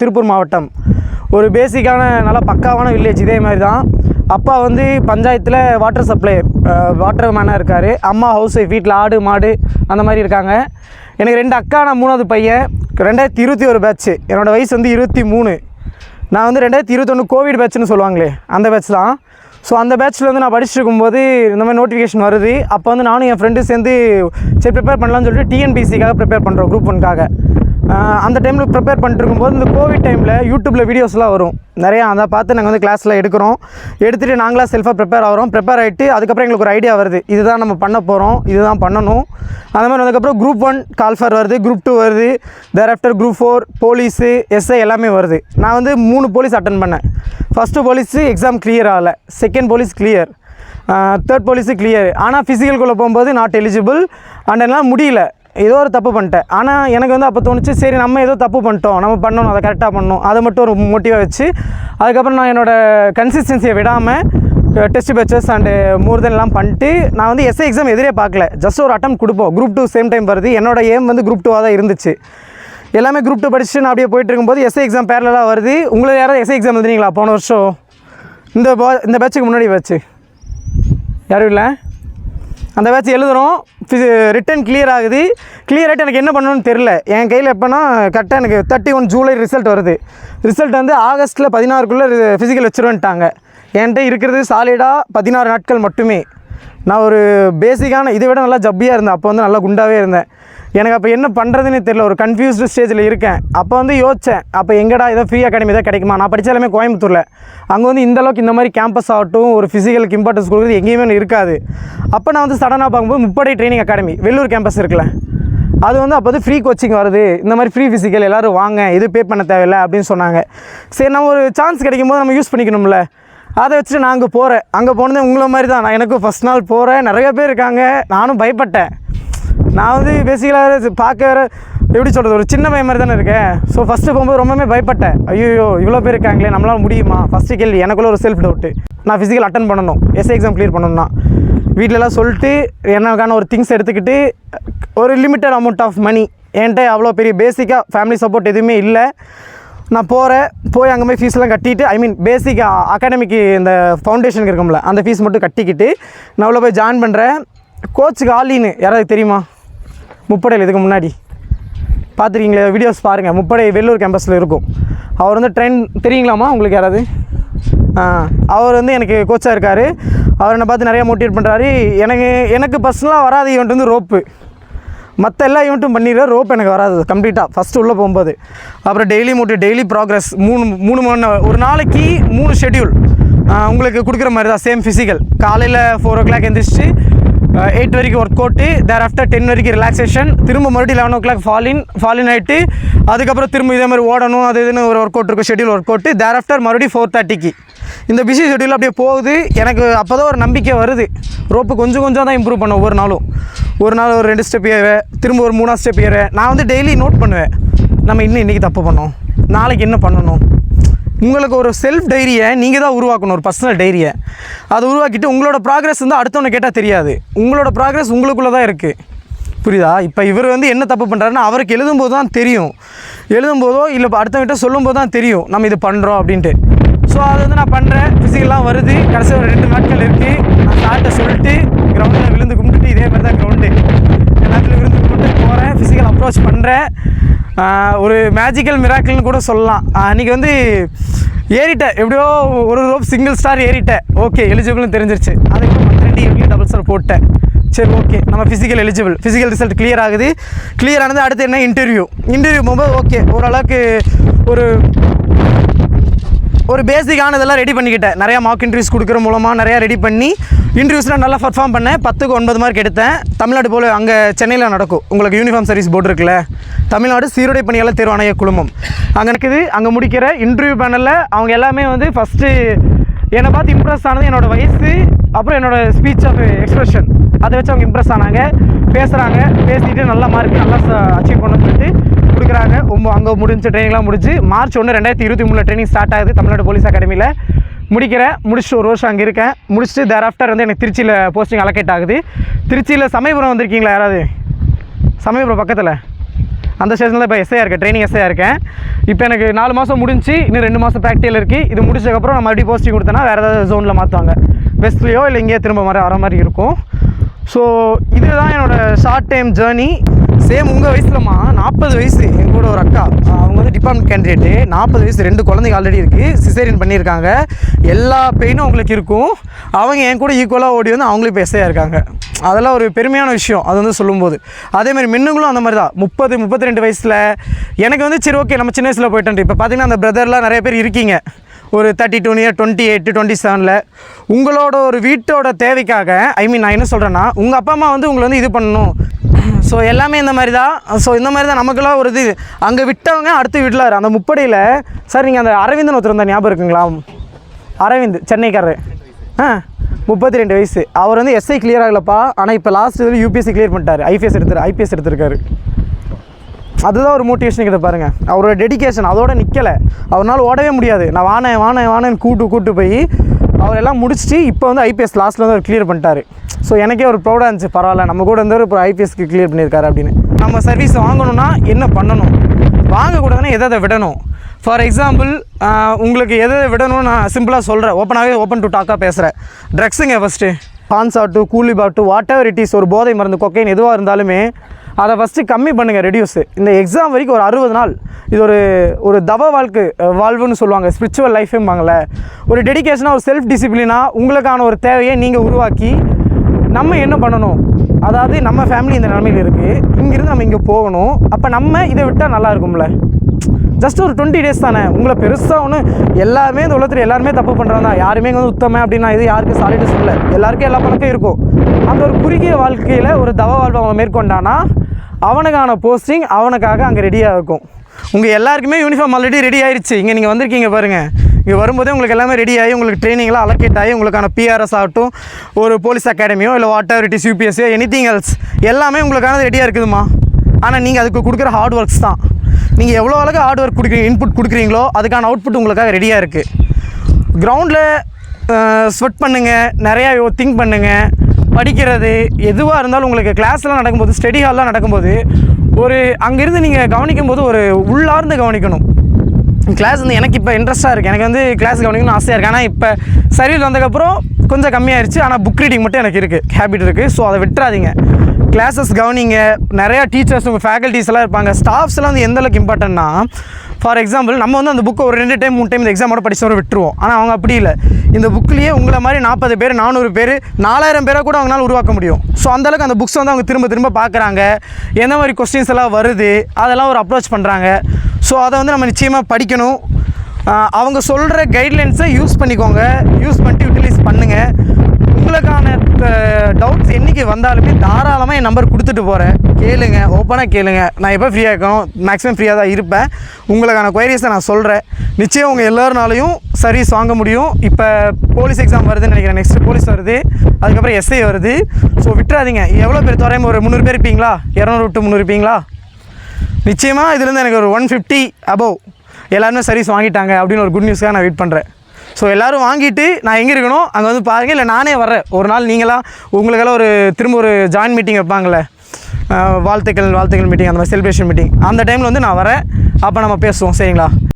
திருப்பூர் மாவட்டம். ஒரு பேசிக்கான நல்ல பக்காவான வில்லேஜ் இதே மாதிரி தான். அப்பா வந்து பஞ்சாயத்தில் வாட்டர் சப்ளை வாட்டர் மேனாக இருக்கார். அம்மா ஹவுஸ் ஒய்ஃப் வீட்டில் ஆடு மாடு அந்த மாதிரி இருக்காங்க. எனக்கு ரெண்டு அக்கா நான் மூணாவது பையன். ரெண்டாயிரத்தி இருபத்தி ஒரு பேட்ச்சு என்னோடய வயசு வந்து இருபத்தி மூணு. நான் வந்து ரெண்டாயிரத்தி இருபத்தொன்று கோவிட் பேட்ச்னு சொல்லுவாங்களே அந்த பேட்ச் தான். ஸோ அந்த பேட்ச்சில் வந்து நான் படிச்சுட்டு இருக்கும்போது இந்த மாதிரி நோட்டிஃபிகேஷன் வருது. அப்போ வந்து நானும் என் ஃப்ரெண்டு சேர்ந்து சரி ப்ரிப்பேர் பண்ணலாம்னு சொல்லிட்டு டிஎன்பிசிக்காக ப்ரிப்பேர் பண்ணுறோம் குரூப் ஒன்க்காக அந்த டைமில் ப்ரிப்பேர் பண்ணிட்டு இருக்கும்போது இந்த கோவிட் டைமில் யூடியூப்பில் வீடியோஸ்லாம் வரும். நிறையா அதை பார்த்து நாங்கள் வந்து கிளாஸில் எடுக்கிறோம். எடுத்துகிட்டு நாங்களாக செல்ஃபாக ப்ரிப்பேர் ஆகிறோம். ப்ரிப்பேர் ஆகிட்டு அதுக்கப்புறம் எங்களுக்கு ஒரு ஐடியா வருது. இதுதான் நம்ம பண்ண போகிறோம் இதுதான் பண்ணணும். அந்த மாதிரி வந்ததுக்கப்புறம் குரூப் ஒன் கால்ஃபர் வருது. குரூப் டூ வருது. There after group four police SI எல்லாமே வருது. நான் வந்து மூணு போலீஸ் அட்டன் பண்ணேன். ஃபஸ்ட்டு போலீஸு எக்ஸாம் கிளியர் ஆகலை. Second police clear third police clear ஆனால் ஃபிசிக்கல்குள்ளே போகும்போது நாட் எலிஜிபிள் அண்ட் எல்லாம் முடியல. ஏதோ ஒரு தப்பு பண்ணிட்டேன். ஆனால் எனக்கு வந்து அப்போ தோணுச்சு சரி நம்ம ஏதோ தப்பு பண்ணிட்டோம். நம்ம பண்ணணும் அதை கரெக்டாக பண்ணணும். அதை மட்டும் ஒரு மோட்டிவாக வச்சு அதுக்கப்புறம் நான் என்னோடய கன்சிஸ்டன்சியை விடாமல் டெஸ்ட் பேச்சஸ் அண்டு மூர்தன்லாம் பண்ணிட்டு நான் வந்து எஸ்ஐ எக்ஸாம் எதிரே பார்க்கல. ஜஸ்ட் ஒரு அட்டம் கொடுப்போம். குரூப் டூ சேம் டைம் வருது. என்னோட ஏம் வந்து குரூப் டூவாக தான் இருந்துச்சு. எல்லாமே குரூப் டூ படிச்சுட்டு நான் அப்படியே போயிட்டு இருக்கும்போது எஸ்ஐ எக்ஸாம் பேரலாக வருது. உங்களை யாராவது எஸ்ஐ எக்ஸாம் எழுதுனீங்களா? போன வருஷம். இந்த இந்த பேட்சுக்கு முன்னாடி பேட்ச்சு யாரும் இல்லை? அந்த பேட்ச் எழுதுகிறோம் ரிட்டன் கிளியர் ஆகுது. கிளியர் ஆகிட்டு எனக்கு என்ன பண்ணணும்னு தெரில என் கையில் எப்போனா கரெக்டாக எனக்கு தேர்ட்டி ஒன் ஜூலை ரிசல்ட் வருது. ரிசல்ட் வந்து ஆகஸ்ட்டில் பதினாறுக்குள்ளே ஃபிசிக்கல் வச்சுருவேன்ட்டாங்க. என்கிட்ட இருக்கிறது சாலிடாக பதினாறு நாட்கள் மட்டுமே. நான் ஒரு பேசிக்கான இதை விட நல்லா ஜப்பியாக இருந்தேன். அப்போ வந்து நல்லா குண்டாகவே இருந்தேன். எனக்கு அப்போ என்ன பண்ணுறதுன்னு தெரியல. ஒரு கன்ஃபியூஸ்டு ஸ்டேஜில் இருக்கேன். அப்போ வந்து யோசித்தேன் அப்போ எங்கடா ஏதோ ஃப்ரீ அகாடமி தான் கிடைக்குமா? நான் படித்தாலுமே கோயம்புத்தூரில். அங்கே வந்து இந்தளவுக்கு இந்த மாதிரி கேம்பஸ் ஆகட்டும் ஒரு ஃபிசிக்கலுக்கு இம்பார்ட்டன்ஸ் கொடுக்குறது எங்கேயுமே இருக்காது. அப்போ நான் வந்து சடனாக பார்க்கும்போது முப்படை ட்ரைனிங் அகாடமி வெள்ளூர் கேம்பஸ் இருக்குல்ல. அது வந்து அப்போ வந்து ஃப்ரீ கோச்சிங் வருது. இந்த மாதிரி ஃப்ரீ ஃபிசிக்கல் எல்லோரும் வாங்க இது பே பண்ண தேவையில்லை அப்படின்னு சொன்னாங்க. சரி நம்ம ஒரு சான்ஸ் கிடைக்கும் போது நம்ம யூஸ் பண்ணிக்கணும்ல. அதை வச்சுட்டு நான் அங்கே போகிறேன் அங்கே போனது உங்களை மாதிரி தான் நான் எனக்கும் ஃபஸ்ட் நாள் போகிறேன் நிறைய பேர் இருக்காங்க. நானும் பயப்பட்டேன். நான் வந்து பேசிக்கலாக பார்க்க வேறு எப்படி சொல்கிறது ஒரு சின்ன பையன் மாதிரி தானே இருக்கேன். ஸோ ஃபஸ்ட்டு போகும்போது ரொம்பவே பயப்பட்டேன். ஐயோ இவ்வளோ பேர் இருக்காங்களே நம்மளால் முடியுமா? ஃபஸ்ட்டு கேள்வி எனக்குள்ள ஒரு செல்ஃப் டவுட்டு நான் ஃபிசிக்கல் அட்டன் பண்ணணும். எஸ்ஏ எக்ஸாம் க்ளியர் பண்ணணும்னா. வீட்டிலலாம் சொல்லிட்டு எனக்கான ஒரு திங்ஸ் எடுத்துக்கிட்டு ஒரு லிமிட்டட் அமௌண்ட் ஆஃப் மணி என்கிட்ட அவ்வளோ பெரிய பேசிக்காக ஃபேமிலி சப்போர்ட் எதுவுமே இல்லை. நான் போகிறேன் போய் அங்கே போய் ஃபீஸ்லாம் கட்டிட்டு ஐ மீன் பேசிக் அகாடமிக்கு இந்த ஃபவுண்டேஷனுக்கு இருக்கும்ல அந்த ஃபீஸ் மட்டும் கட்டிக்கிட்டு நான் அவ்வளோ போய் ஜாயின் பண்ணுறேன் கோச்சுக்கு ஆலின்னு யாராவது தெரியுமா? முப்படையில் இதுக்கு முன்னாடி. பார்த்துருக்கீங்களே வீடியோஸ் பாருங்கள் முப்படை வெள்ளூர் கேம்பஸில் இருக்கும். அவர் வந்து ட்ரெயின் தெரியுங்களாமா உங்களுக்கு யாராவது? அவர் வந்து எனக்கு கோச்சாக இருக்கார். அவர் என்னை பார்த்து நிறையா மோட்டிவேட் பண்ணுறாரு எனக்கு எனக்கு பர்சனலாக வராத ஈவெண்ட் வந்து ரோப்பு. மற்ற எல்லா ஈவெண்ட்டும் பண்ணிடுறேன் ரோப் எனக்கு வராது. கம்ப்ளீட்டாக ஃபஸ்ட்டு உள்ளே போகும்போது. அப்புறம் டெய்லி மோட்டிவ் டெய்லி ப்ராக்ரஸ் மூணு மூணு மணி ஒரு நாளைக்கு மூணு ஷெட்யூல் உங்களுக்கு கொடுக்குற மாதிரி தான். சேம் ஃபிசிக்கல் காலையில் ஃபோர் ஓ கிளாக் எந்திரிச்சு எயிட் வரைக்கும் work out there after ten வரைக்கும் ரிலாக்ஸேஷன் திரும்ப மறுபடியும் eleven o'clock fall in fall in ஆகிட்டு அதுக்கப்புறம் திரும்ப இதே மாதிரி ஓடணும் அது இதுன்னு ஒரு ஒர்க் அவுட் இருக்கும் schedule work out there after மறுபடியும் ஃபோர் தேர்ட்டிக்கு இந்த பிஸி ஷெடியூல் அப்படியே போகுது எனக்கு அப்போ தான் ஒரு நம்பிக்கை வருது. ரோப்பு கொஞ்சம் கொஞ்சம் தான் இம்ப்ரூவ் பண்ண ஒவ்வொரு நாளும். ஒரு நாள் ஒரு ரெண்டு ஸ்டெப் ஏறுவேன் திரும்ப ஒரு மூணாவது ஸ்டெப் ஏறுவேன். நான் வந்து டெய்லி நோட் பண்ணுவேன். நம்ம இன்னும் இன்றைக்கி தப்பு பண்ணோம். நாளைக்கு என்ன பண்ணணும்? உங்களுக்கு ஒரு செல்ஃப் டைரியை நீங்கள் தான் உருவாக்கணும் ஒரு பர்சனல் டைரியை அதை உருவாக்கிட்டு உங்களோட ப்ராக்ரஸ் வந்து அடுத்தவனை கேட்டால் தெரியாது. உங்களோட ப்ராக்ரஸ் உங்களுக்குள்ளே தான் இருக்குது புரியுதா? இப்போ இவர் வந்து என்ன தப்பு பண்ணுறாருன்னா அவருக்கு எழுதும்போது தான் தெரியும். எழுதும்போதோ இல்லை அடுத்தவங்கிட்ட சொல்லும்போது தான் தெரியும். நம்ம இது பண்ணுறோம் அப்படின்ட்டு. ஸோ அது வந்து நான் பண்ணுறேன் ஃபிசிக்கல்லாம் வருது. கடைசி ஒரு ரெண்டு நாட்கள் இருக்குது நான் சார்ட்ட சொல்லிட்டு கிரவுண்டில் விழுந்து கும்பிட்டுட்டு இதே மாதிரி தான் கிரவுண்டு எல்லாத்துலேயும் விழுந்து போகிறேன் ஃபிசிக்கல் அப்ரோச் பண்ணுறேன் ஒரு மேஜிக்கல் மிராக்கிள்னு கூட சொல்லலாம். அன்றைக்கி வந்து ஏறிட்டேன். எப்படியோ ஒரு ரோப் சிங்கிள் ஸ்டார் ஏறிட்டேன். ஓகே எலிஜிபிள்னு தெரிஞ்சிருச்சு. அதுக்கப்புறம் மற்ற ரெண்டு டபுள் ஸ்டார் போட்டேன். சரி ஓகே நம்ம physical eligible physical result clear ஆகுது. கிளியர் ஆனது அடுத்து என்ன? இன்டர்வியூ இன்டர்வியூ போகும்போது ஓகே ஓரளவுக்கு ஒரு ஒரு பேசிக்கானதெல்லாம் ரெடி பண்ணிக்கிட்டேன். நிறையா மார்க் இன்ட்ரியூஸ் கொடுக்குற மூலமாக நிறையா ரெடி பண்ணி இன்ட்ரிவியூஸில் நல்லா பர்ஃபார்ம் பண்ணேன். பத்துக்கு ஒன்பது மார்க் எடுத்தேன். தமிழ்நாடு போல் அங்கே சென்னையில் நடக்கும். உங்களுக்கு யூனிஃபார்ம் சர்வீஸ் போர்டு இருக்குல்ல? தமிழ்நாடு சீருடை பணியாளர் தேர்வாணைய குழுமம். அங்கே இருக்குது அங்கே முடிக்கிற இன்டர்வியூ பேனலில் அவங்க எல்லாமே வந்து ஃபஸ்ட்டு என்னை பார்த்து இம்ப்ரெஸ் ஆனது என்னோடய வயசு அப்புறம் என்னோடய ஸ்பீச் ஆஃப் எக்ஸ்பிரஷன் அதை வச்சு அவங்க இம்ப்ரெஸ் ஆனாங்க. பேசுகிறாங்க பேசிட்டு நல்ல மார்க் நல்லா அச்சீவ் பண்ண சொல்லிட்டு கொடுக்குறாங்க ரொம்ப அங்கே முடிஞ்ச ட்ரைனிங்லாம் முடிஞ்சு மார்ச் ஒன்று ரெண்டாயிரத்தி இருபத்தி மூணில் ட்ரைனிங் ஸ்டார்ட் ஆகுது தமிழ்நாடு போலீஸ் அகாடமியில் முடிக்கிறேன். முடிச்சுட்டு ஒரு வருஷம் அங்கே இருக்கேன். முடிச்சுட்டு தேர் ஆஃப்டர் வந்து எனக்கு திருச்சியில் போஸ்டிங் அலோகேட் ஆகுது. திருச்சியில் சமயபுரம் வந்திருக்கீங்களா யாராவது? சமயபுரம் பக்கத்தில்? அந்த ஸ்டேஷனில் இப்போ எஸ்ஐயாக இருக்கேன். ட்ரைனிங் எஸ்ஐயாக இருக்கேன். இப்போ எனக்கு நாலு மாதம் முடிஞ்சு இன்னும் ரெண்டு மாதம் ப்ராக்டிகல் இருக்குது இது முடிச்சதுக்கப்புறம் நான் மறுபடியும் போஸ்டிங் கொடுத்தேன்னா வேறு ஏதாவது ஜோனில் மாற்றுவாங்க வெஸ்ட்லேயோ இல்லை இங்கேயோ திரும்ப மாதிரி வர மாதிரி இருக்கும். ஸோ இதுதான் என்னோடய ஷார்ட் டைம் ஜேர்னி சேம் உங்கள் வயசுலம்மா நாற்பது வயசு என் கூட ஒரு அக்கா. அவங்க வந்து டிபார்ட்மெண்ட் கேண்டிடேட்டு நாற்பது வயசு ரெண்டு குழந்தைங்க ஆல்ரெடி இருக்குது சிசேரியன் பண்ணியிருக்காங்க. எல்லா பெயினும் அவங்களுக்கு இருக்கும். அவங்க என் கூட ஈக்குவலாக ஓடி வந்து அவங்களும் பேசையாக இருக்காங்க. அதெல்லாம் ஒரு பெருமையான விஷயம் அது வந்து சொல்லும்போது. அதேமாதிரி மின்னுங்களும் அந்த மாதிரி தான் முப்பது முப்பத்தி ரெண்டு வயசில் எனக்கு வந்து சரி ஓகே நம்ம சின்ன வயசில் போயிட்டோம். இப்போ பார்த்தீங்கன்னா அந்த பிரதர்லாம் நிறைய பேர் இருக்கீங்க. ஒரு thirty two year twenty eight twenty செவனில் உங்களோட ஒரு வீட்டோட தேவைக்காக ஐ மீன் நான் என்ன சொல்கிறேன்னா உங்கள் அப்பா அம்மா வந்து உங்களை வந்து இது பண்ணணும். ஸோ எல்லாமே இந்த மாதிரி தான் ஸோ இந்த மாதிரி தான் நமக்கெல்லாம் ஒரு இது. அங்கே விட்டவங்க அடுத்து விடலாரு அந்த முப்படையில் சார் நீங்கள் அந்த அரவிந்தன் ஒருத்தர் இருந்தால் ஞாபகம் இருக்குங்களா? அரவிந்த் சென்னைக்காரர். ஆ முப்பத்தி ரெண்டு வயசு. அவர் வந்து எஸ்ஐ கிளியர் ஆகலப்பா. ஆனால் இப்போ லாஸ்ட் இதில் யூபிஎஸ்சி கிளியர் பண்ணிட்டார். ஐபிஎஸ் எடுத்து ஐபிஎஸ் எடுத்திருக்காரு. அதுதான் ஒரு மோட்டிவேஷன் கிட்ட பாருங்கள் அவரோட டெடிகேஷன் அதோட நிற்கலை அவரால் ஓடவே முடியாது. நான் வானேன் வானேன் வானேன்னு கூட்டு கூட்டு போய் அவரெல்லாம் முடிச்சுட்டு இப்போ வந்து ஐபிஎஸ் லாஸ்ட்டில் வந்து அவர் கிளியர் பண்ணிட்டாரு. ஸோ எனக்கே ஒரு ப்ரௌடாக இருந்துச்சு. பரவாயில்ல நம்ம கூட இருந்தவர் இப்போ ஐபிஎஸ்க்கு கிளியர் பண்ணியிருக்காரு அப்படின்னு. நம்ம சர்வீஸ் வாங்கணும்னா என்ன பண்ணணும்? வாங்கக்கூடாதுன்னா எதை எதை விடணும்? ஃபார் எக்ஸாம்பிள் உங்களுக்கு எதை விடணும்னு நான் சிம்பிளாக சொல்கிறேன் ஓப்பனாகவே ஓப்பன் டு டாக்காக பேசுகிறேன் ட்ரக்ஸுங்க ஃபஸ்ட்டு பான்ஸ் ஆட்டு கூலி பாட்டு வாட் எவர் இட் இஸ் ஒரு போதை மருந்து கொக்கைன் எதுவாக இருந்தாலுமே அதை ஃபஸ்ட்டு கம்மி பண்ணுங்கள் ரெடியூஸு இந்த எக்ஸாம் வரைக்கும் ஒரு அறுபது நாள் இது ஒரு ஒரு தவ வாழ்க்கை வாழ்வுன்னு சொல்லுவாங்க. ஸ்பிரிச்சுவல் லைஃபும்பாங்கள்ல ஒரு டெடிகேஷனாக ஒரு செல்ஃப் டிசிப்ளினாக உங்களுக்கான ஒரு தேவையை நீங்கள் உருவாக்கி நம்ம என்ன பண்ணணும்? அதாவது நம்ம ஃபேமிலி இந்த நிலமையில் இருக்குது இங்கேருந்து நம்ம இங்கே போகணும். அப்போ நம்ம இதை விட்டால் நல்லா இருக்கும்ல? ஜஸ்ட் ஒரு டுவெண்ட்டி டேஸ் தானே. உங்களை பெருசாக ஒன்று எல்லாமே இந்த உலகத்தில் எல்லாருமே தப்பு பண்ணுறாங்க தான். யாருமே இங்கே வந்து உத்தம அப்படின்னா இது யாருக்கும் சாலிட்டு சொல்ல எல்லாருக்கும் எல்லா பழக்கம் இருக்கும். அந்த ஒரு குறுகிய வாழ்க்கையில் ஒரு தவ வாழ்வை அவன் மேற்கொண்டானா? அவனுக்கான போஸ்டிங் அவனுக்காக அங்கே ரெடியாக இருக்கும். உங்கள் எல்லாருக்குமே யூனிஃபார்ம் ஆல்ரெடி ரெடி ஆயிடுச்சு இங்கே நீங்கள் வந்திருக்கீங்க பாருங்கள் இங்கே வரும்போதே உங்களுக்கு எல்லாமே ரெடி ஆகி உங்களுக்கு ட்ரைனிங்லாம் அலோகேட் ஆகி உங்களுக்கான பிஆர்எஸ் ஆகட்டும் ஒரு போலீஸ் அகாடமியோ இல்லை வாட் எவர் இட் இஸ் யூபிஎஸ்சியோ எனி எல்ஸ் எல்லாமே உங்களுக்கானது ரெடியாக இருக்குதுமா ஆனால் நீங்கள் அதுக்கு கொடுக்குற ஹார்ட் ஒர்க்ஸ் தான். நீங்கள் எவ்வளோ அளவுக்கு ஹார்ட் ஒர்க் கொடுக்குறீங்க இன்புட் கொடுக்குறீங்களோ அதுக்கான அவுட்புட் உங்களுக்காக ரெடியாக இருக்குது கிரவுண்டில் ஸ்வெட் பண்ணுங்கள் நிறையா திங்க் பண்ணுங்கள் படிக்கிறது எதுவாக இருந்தாலும் உங்களுக்கு கிளாஸ்லாம் நடக்கும்போது ஸ்டடி ஹால்லாம் நடக்கும்போது ஒரு அங்கேருந்து நீங்கள் கவனிக்கும் போது ஒரு உள்ளார்ந்து கவனிக்கணும். கிளாஸ் வந்து எனக்கு இப்போ இன்ட்ரெஸ்ட்டாக இருக்குது எனக்கு வந்து கிளாஸ் கவனிக்கணும்னு ஆசையாக இருக்குது ஆனால் இப்போ சர்வீஸ் வந்ததுக்கப்புறம் கொஞ்சம் கம்மியாயிருச்சு. ஆனால் புக் ரீடிங் மட்டும் எனக்கு இருக்குது ஹேபிட் இருக்குது ஸோ அதை விட்டுறாதீங்க. கிளாஸஸ் கவனிங்க. நிறையா டீச்சர்ஸ் உங்கள் ஃபேக்கல்ட்டிஸ் எல்லாம் இருப்பாங்க. ஸ்டாஃப்ஸ்லாம் வந்து எந்தளவுக்கு இம்பார்ட்டன்னா ஃபார் எக்ஸாம்பிள் நம்ம வந்து அந்த புக்கை ஒரு ரெண்டு டைம் மூணு டைம் இந்த எக்ஸாமோட படிச்சவரை விட்டுருவோம். ஆனால் அவங்க அப்படி இல்லை. இந்த புக்லேயே உங்களை மாதிரி நாற்பது பேர் நானூறு பேர் நாலாயிரம் பேரை கூட அவங்களால உருவாக்க முடியும். ஸோ அந்தளவுக்கு அந்த புக்ஸ் வந்து அவங்க திரும்ப திரும்ப பார்க்குறாங்க. எந்த மாதிரி கொஸ்டின்ஸ் எல்லாம் வருது அதெல்லாம் ஒரு அப்ரோச் பண்ணுறாங்க ஸோ அதை வந்து நம்ம நிச்சயமாக படிக்கணும். அவங்க சொல்கிற கைட்லைன்ஸை யூஸ் பண்ணிக்கோங்க. யூஸ் பண்ணிட்டு யூட்டிலைஸ் பண்ணுங்கள் உங்களுக்கான டவுட்ஸ் என்றைக்கு வந்தாலுமே தாராளமாக என் நம்பர் கொடுத்துட்டு போகிறேன் கேளுங்க ஓப்பனாக கேளுங்க. நான் எப்போ ஃப்ரீயாக இருக்கணும்? மேக்ஸிமம் ஃப்ரீயாக தான் இருப்பேன். உங்களுக்கான கொயரிஸை நான் சொல்கிறேன் நிச்சயம் உங்கள் எல்லோருனாலையும் சர்வீஸ் வாங்க முடியும். இப்போ போலீஸ் எக்ஸாம் வருதுன்னு நினைக்கிறேன். நெக்ஸ்ட் போலீஸ் வருது. அதுக்கப்புறம் எஸ்ஐ வருது. ஸோ விட்டுறாதீங்க. எவ்வளோ பேர் தோறையும் ஒரு முந்நூறு பேர் இருப்பீங்களா? இரநூறு விட்டு முந்நூறு இருப்பீங்களா? நிச்சயமாக இதுலேருந்து எனக்கு ஒரு ஒன் ஃபிஃப்டி அபவ் எல்லாருமே சர்வீஸ் வாங்கிட்டாங்க அப்படின்னு ஒரு குட் நியூஸ்க்காக நான் வெயிட் பண்ணுறேன் ஸோ எல்லோரும் வாங்கிட்டு நான் எங்கே இருக்கணும்? அங்கே வந்து பாருங்கள் இல்லை நானே வர்றேன். ஒரு நாள் நீங்களாம் உங்களுக்கெல்லாம் ஒரு திரும்ப ஒரு ஜாயின் மீட்டிங் வைப்பாங்களே. வாழ்த்துக்கள் வாழ்த்துக்கள் மீட்டிங் அந்த மாதிரி செலிப்ரேஷன் மீட்டிங் அந்த டைமில் வந்து நான் வரேன் அப்போ நம்ம பேசுவோம் சரிங்களா?